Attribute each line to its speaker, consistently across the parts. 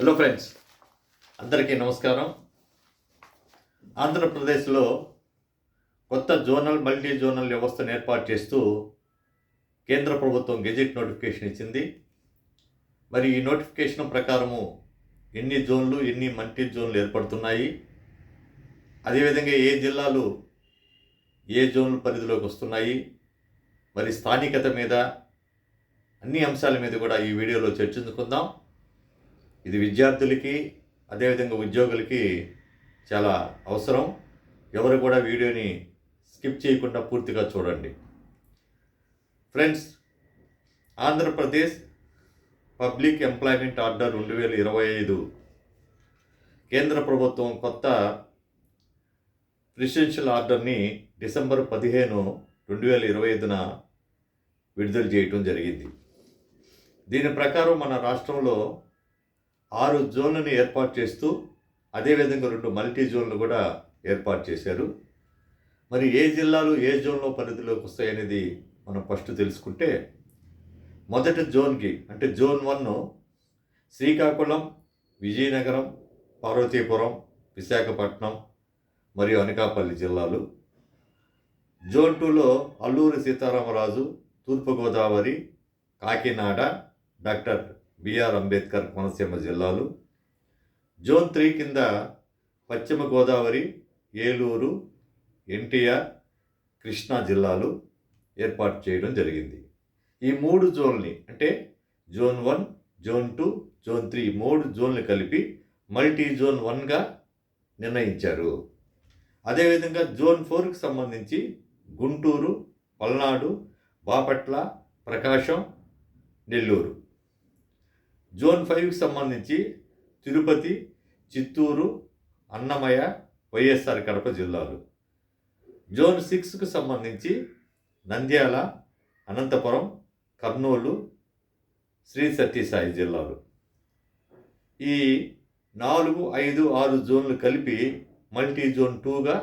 Speaker 1: Hello friends అందరికీ నమస్కారం. ఆంధ్రప్రదేశ్లో కొత్త జోనల్ మల్టీ జోనల్ వ్యవస్థను ఏర్పాటు చేస్తూ కేంద్ర ప్రభుత్వం గెజెట్ నోటిఫికేషన్ ఇచ్చింది. మరి ఈ నోటిఫికేషన్ ప్రకారము ఎన్ని జోన్లు ఎన్ని మల్టీ జోన్లు ఏర్పడుతున్నాయి? అదేవిధంగా ఏ జిల్లాలు ఏ జోన్లు పరిధిలోకి వస్తున్నాయి? మరి స్థానికత మీద అన్ని అంశాల మీద కూడా ఈ వీడియోలో చర్చించుకుందాం. ఇది విద్యార్థులకి అదేవిధంగా ఉద్యోగులకి చాలా అవసరం. ఎవరు కూడా వీడియోని స్కిప్ చేయకుండా పూర్తిగా చూడండి. Friends Andhra Pradesh public employment order రెండు వేల ఇరవై ఐదు కేంద్ర ప్రభుత్వం కొత్త ప్రిసిడెన్షియల్ ఆర్డర్ని డిసెంబర్ పదిహేను రెండు వేల ఇరవై ఐదున విడుదల చేయటం జరిగింది. దీని ప్రకారం మన రాష్ట్రంలో ఆరు జోన్లను ఏర్పాటు చేస్తూ అదేవిధంగా రెండు మల్టీ జోన్లు కూడా ఏర్పాటు చేశారు. మరి ఏ జిల్లాలు ఏ జోన్లో పరిధిలోకి వస్తాయనేది మనం ఫస్ట్ తెలుసుకుంటే మొదటి జోన్కి అంటే జోన్ వన్ శ్రీకాకుళం విజయనగరం పార్వతీపురం విశాఖపట్నం మరియు అనకాపల్లి జిల్లాలు. జోన్ టూలో అల్లూరి సీతారామరాజు తూర్పుగోదావరి Kakinada doctor B R Ambedkar Konaseema జిల్లాలు. జోన్ త్రీ కింద పశ్చిమ గోదావరి ఏలూరు ఎన్టీఆర్ కృష్ణా జిల్లాలు ఏర్పాటు చేయడం జరిగింది. ఈ మూడు జోన్ని అంటే zone one zone two zone three మూడు జోన్లు కలిపి మల్టీ జోన్ వన్గా నిర్ణయించారు. అదేవిధంగా జోన్ ఫోర్కి సంబంధించి గుంటూరు పల్నాడు బాపట్ల ప్రకాశం నెల్లూరు. జోన్ ఫైవ్కి సంబంధించి తిరుపతి చిత్తూరు అన్నమయ్య వైఎస్ఆర్ కడప జిల్లాలు. జోన్ సిక్స్కు సంబంధించి నంద్యాల అనంతపురం కర్నూలు శ్రీ సత్యసాయి జిల్లాలు. ఈ నాలుగు ఐదు ఆరు జోన్లు కలిపి మల్టీ జోన్ టూగా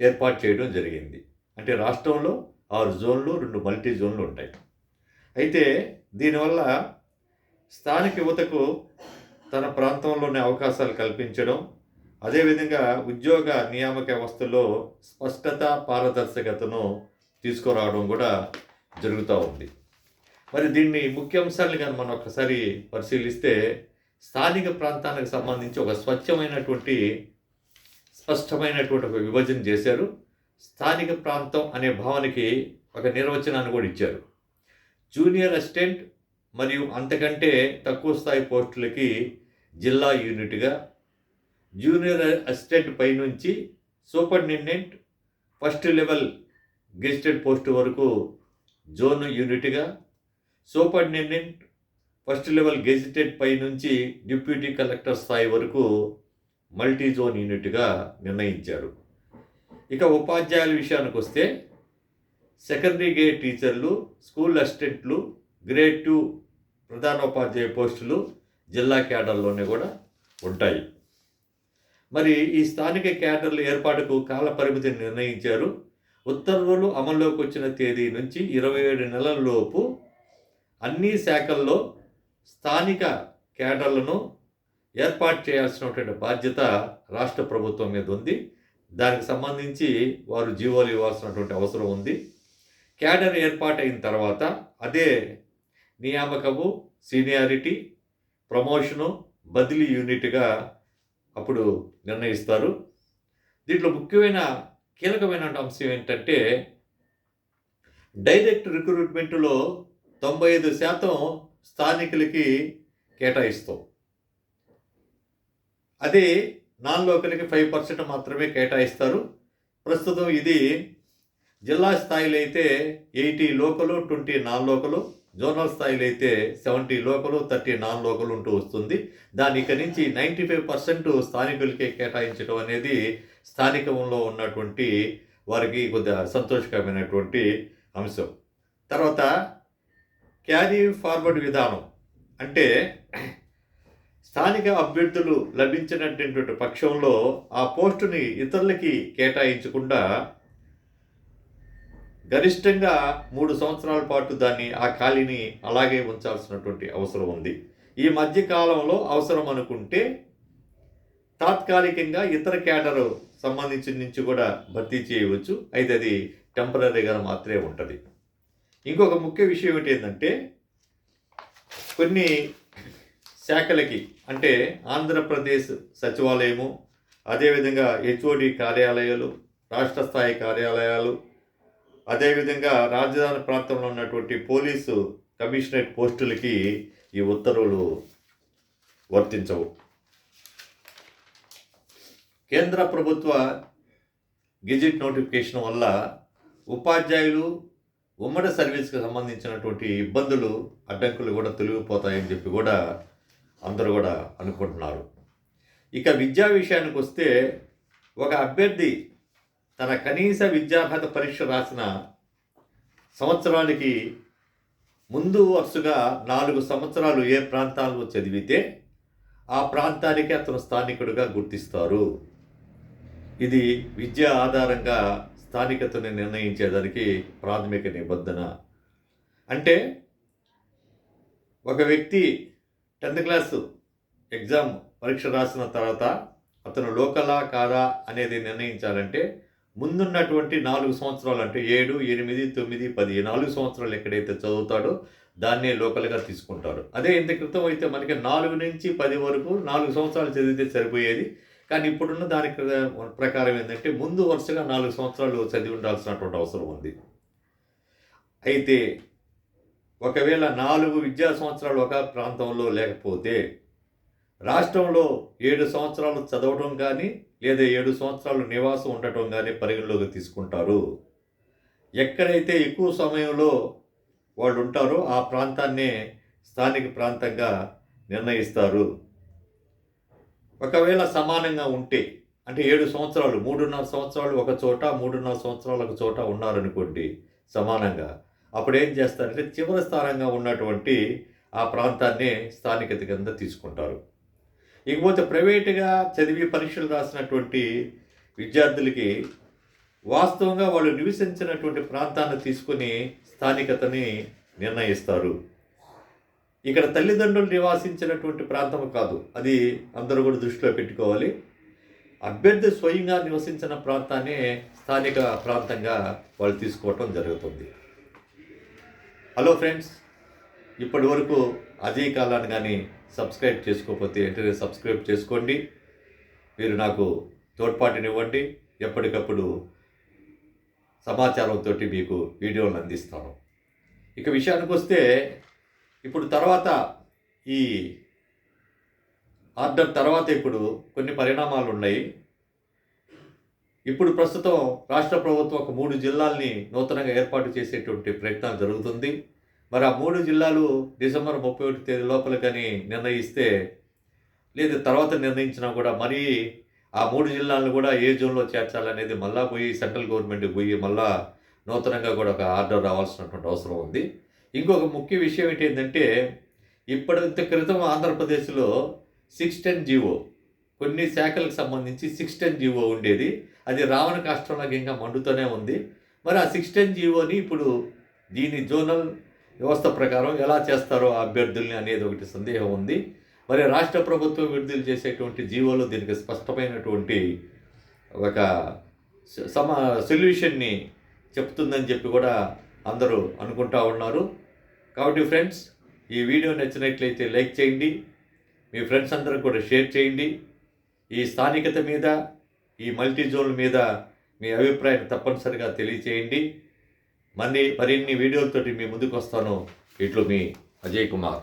Speaker 1: ఏర్పాటు చేయడం జరిగింది. అంటే రాష్ట్రంలో ఆరు జోన్లు రెండు మల్టీ జోన్లు ఉంటాయి. అయితే దీనివల్ల స్థానిక యువతకు తన ప్రాంతంలోనే అవకాశాలు కల్పించడం అదేవిధంగా ఉద్యోగ నియామక వ్యవస్థలో స్పష్టత పారదర్శకతను తీసుకురావడం కూడా జరుగుతూ ఉంది. మరి దీన్ని ముఖ్య అంశాలను కానీ మనం ఒకసారి పరిశీలిస్తే స్థానిక ప్రాంతానికి సంబంధించి ఒక స్వచ్ఛమైనటువంటి స్పష్టమైనటువంటి ఒక విభజన చేశారు. స్థానిక ప్రాంతం అనే భావనకి ఒక నిర్వచనాన్ని కూడా ఇచ్చారు. జూనియర్ అసిస్టెంట్ మరియు అంతకంటే తక్కువ స్థాయి పోస్టులకి జిల్లా యూనిట్గా జూనియర్ అసిస్టెంట్ పైనుంచి superintendent first level gazetted post వరకు జోన్ యూనిట్గా సూపరింటెండెంట్ ఫస్ట్ లెవెల్ గెజిటెడ్ పై నుంచి డిప్యూటీ కలెక్టర్ స్థాయి వరకు మల్టీ జోన్ యూనిట్గా నిర్ణయించారు. ఇక ఉపాధ్యాయుల విషయానికి వస్తే సెకండరీ గ్రేడ్ టీచర్లు స్కూల్ అసిస్టెంట్లు గ్రేడ్ టూ ప్రధానోపాధ్యాయ పోస్టులు జిల్లా క్యాడర్లోనే కూడా ఉంటాయి. మరి ఈ స్థానిక క్యాడర్ల ఏర్పాటుకు కాల పరిమితిని నిర్ణయించారు. ఉత్తర్వులు అమల్లోకి వచ్చిన తేదీ నుంచి ఇరవై ఏడు నెలలలోపు అన్ని శాఖల్లో స్థానిక క్యాడర్లను ఏర్పాటు చేయాల్సినటువంటి బాధ్యత రాష్ట్ర ప్రభుత్వం మీద ఉంది. దానికి సంబంధించి వారు జీవోలు ఇవ్వాల్సినటువంటి అవసరం ఉంది. క్యాడర్ ఏర్పాటైన తర్వాత అదే నియామకము సీనియారిటీ ప్రమోషను బదిలీ యూనిట్గా అప్పుడు నిర్ణయిస్తారు. దీంట్లో ముఖ్యమైన కీలకమైన అంశం ఏంటంటే డైరెక్ట్ రిక్రూట్మెంట్లో తొంభై ఐదు శాతం స్థానికులకి కేటాయిస్తాం. అదే నాన్ లోకల్కి ఫైవ్ పర్సెంట్ మాత్రమే కేటాయిస్తారు. ప్రస్తుతం ఇది జిల్లా స్థాయిలో అయితే eighty local twenty non local. Zonal స్థాయిలో అయితే seventy local thirty non local ఉంటూ వస్తుంది. దాని ఇక నుంచి నైంటీ ఫైవ్ పర్సెంట్ స్థానికులకే కేటాయించడం అనేది స్థానికంలో ఉన్నటువంటి వారికి కొద్దిగా సంతోషకరమైనటువంటి అంశం. తర్వాత క్యారీ ఫార్వర్డ్ విధానం. అంటే స్థానిక అభ్యర్థులు లభించినటువంటి పక్షంలో ఆ పోస్టుని ఇతరులకి కేటాయించకుండా గరిష్టంగా మూడు సంవత్సరాల పాటు దాన్ని ఆ ఖాళీని అలాగే ఉంచాల్సినటువంటి అవసరం ఉంది. ఈ మధ్య కాలంలో అవసరం అనుకుంటే తాత్కాలికంగా ఇతర క్యాడర్ సంబంధించిన నుంచి కూడా భర్తీ చేయవచ్చు. అయితే అది టెంపరీగా మాత్రమే ఉంటుంది. ఇంకొక ముఖ్య విషయం ఏంటంటే కొన్ని శాఖలకి అంటే ఆంధ్రప్రదేశ్ సచివాలయము అదేవిధంగా హెచ్ఓడి కార్యాలయాలు రాష్ట్ర స్థాయి కార్యాలయాలు అదేవిధంగా రాజధాని ప్రాంతంలో ఉన్నటువంటి పోలీసు కమిషనరేట్ పోస్టులకి ఈ ఉత్తర్వులు వర్తించవు. కేంద్ర ప్రభుత్వ గెజిట్ నోటిఫికేషన్ వల్ల ఉపాధ్యాయులు ఉమ్మడి సర్వీస్కి సంబంధించినటువంటి ఇబ్బందులు అడ్డంకులు కూడా తొలగిపోతాయని చెప్పి కూడా అందరూ కూడా అనుకుంటున్నారు. ఇక విద్యా విషయానికి వస్తే ఒక అభ్యర్థి తన కనీస విద్యార్హత పరీక్ష రాసిన సంవత్సరానికి ముందు వరుసగా నాలుగు సంవత్సరాలు ఏ ప్రాంతాల్లో చదివితే ఆ ప్రాంతానికి అతను స్థానికుడిగా గుర్తిస్తారు. ఇది విద్య ఆధారంగా స్థానికతని నిర్ణయించేదానికి ప్రాథమిక నిబంధన. అంటే ఒక వ్యక్తి టెన్త్ క్లాస్ ఎగ్జామ్ పరీక్ష రాసిన తర్వాత అతను లోకలా కాదా అనేది నిర్ణయించాలంటే ముందున్నటువంటి నాలుగు సంవత్సరాలు అంటే ఏడు ఎనిమిది తొమ్మిది పది నాలుగు సంవత్సరాలు ఎక్కడైతే చదువుతాడో దాన్నే లోకల్గా తీసుకుంటారు అదే ఇంత క్రితం అయితే మనకి నాలుగు నుంచి పది వరకు నాలుగు సంవత్సరాలు చదివితే సరిపోయేది. కానీ ఇప్పుడున్న దాని ప్రకారం ఏంటంటే ముందు వరుసగా నాలుగు సంవత్సరాలు చదివి ఉండాల్సినటువంటి అవసరం ఉంది. అయితే ఒకవేళ నాలుగు విద్యా సంవత్సరాలు ఒక ప్రాంతంలో లేకపోతే రాష్ట్రంలో ఏడు సంవత్సరాలు చదవడం కానీ లేదా ఏడు సంవత్సరాలు నివాసం ఉండటం కానీ పరిగణలోకి తీసుకుంటారు. ఎక్కడైతే ఎక్కువ సమయంలో వాళ్ళు ఉంటారో ఆ ప్రాంతాన్నే స్థానిక ప్రాంతంగా నిర్ణయిస్తారు. ఒకవేళ సమానంగా ఉంటే అంటే ఏడు సంవత్సరాలు మూడున్నర సంవత్సరాలు ఒక చోట మూడున్నర సంవత్సరాలు ఒక చోట ఉన్నారనుకోండి సమానంగా అప్పుడు ఏం చేస్తారంటే చివరి స్థానంగా ఉన్నటువంటి ఆ ప్రాంతాన్నే స్థానికత కింద తీసుకుంటారు. ఇకపోతే ప్రైవేటుగా చదివి పరీక్షలు రాసినటువంటి విద్యార్థులకి వాస్తవంగా వాళ్ళు నివసించినటువంటి ప్రాంతాన్ని తీసుకొని స్థానికతని నిర్ణయిస్తారు. ఇక్కడ తల్లిదండ్రులు నివాసించినటువంటి ప్రాంతం కాదు. అది అందరూ కూడా దృష్టిలో పెట్టుకోవాలి. అభ్యర్థి స్వయంగా నివసించిన ప్రాంతాన్ని స్థానిక ప్రాంతంగా వాళ్ళు తీసుకోవటం జరుగుతుంది. హలో ఫ్రెండ్స్ ఇప్పటి వరకు అజయ్ కాలాన్ని కానీ సబ్స్క్రైబ్ చేసుకోకపోతే వెంటనే సబ్స్క్రైబ్ చేసుకోండి. మీరు నాకు తోడ్పాటునివ్వండి. ఎప్పటికప్పుడు సమాచారంతో మీకు వీడియోలు అందిస్తాను. ఇక విషయానికి వస్తే ఇప్పుడు తర్వాత ఈ ఆర్డర్ తర్వాత ఇప్పుడు కొన్ని పరిణామాలు ఉన్నాయి ఇప్పుడు ప్రస్తుతం రాష్ట్ర ప్రభుత్వం ఒక మూడు జిల్లాల్ని నూతనంగా ఏర్పాటు చేసేటువంటి ప్రయత్నం జరుగుతుంది. మరి ఆ మూడు జిల్లాలు డిసెంబర్ ముప్పై ఒకటి తేదీ లోపల కానీ నిర్ణయిస్తే లేదు తర్వాత నిర్ణయించినా కూడా మరీ ఆ మూడు జిల్లాలను కూడా ఏ జోన్లో చేర్చాలనేది మళ్ళా పోయి సెంట్రల్ గవర్నమెంట్కి పోయి మళ్ళా నూతనంగా కూడా ఒక ఆర్డర్ రావాల్సినటువంటి అవసరం ఉంది. ఇంకొక ముఖ్య విషయం ఏంటి ఏంటంటే ఇప్పటి క్రితం ఆంధ్రప్రదేశ్లో సిక్స్ టెన్ జీవో కొన్ని శాఖలకు సంబంధించి సిక్స్ టెన్ జీవో ఉండేది. అది రావణ కాష్టంలాగా ఇంకా మండుతూనే ఉంది. మరి ఆ సిక్స్ టెన్ జీవోని ఇప్పుడు దీని జోనల్ వ్యవస్థ ప్రకారం ఎలా చేస్తారో అభ్యర్థుల్ని అనేది ఒకటి సందేహం ఉంది. మరి రాష్ట్ర ప్రభుత్వం విడుదల చేసేటువంటి జీవోలో దీనికి స్పష్టమైనటువంటి ఒక సమా సమ సొల్యూషన్ని చెప్తుందని చెప్పి కూడా అందరూ అనుకుంటా ఉన్నారు. కాబట్టి ఫ్రెండ్స్ ఈ వీడియో నచ్చినట్లయితే లైక్ చేయండి. మీ ఫ్రెండ్స్ అందరూ కూడా షేర్ చేయండి. ఈ స్థానికత మీద ఈ మల్టీ జోన్ల మీద మీ అభిప్రాయం తప్పనిసరిగా తెలియచేయండి. మళ్ళీ మరిన్ని వీడియోలతోటి మీ ముందుకు వస్తాను ఇట్లు మీ అజయ్ కుమార్.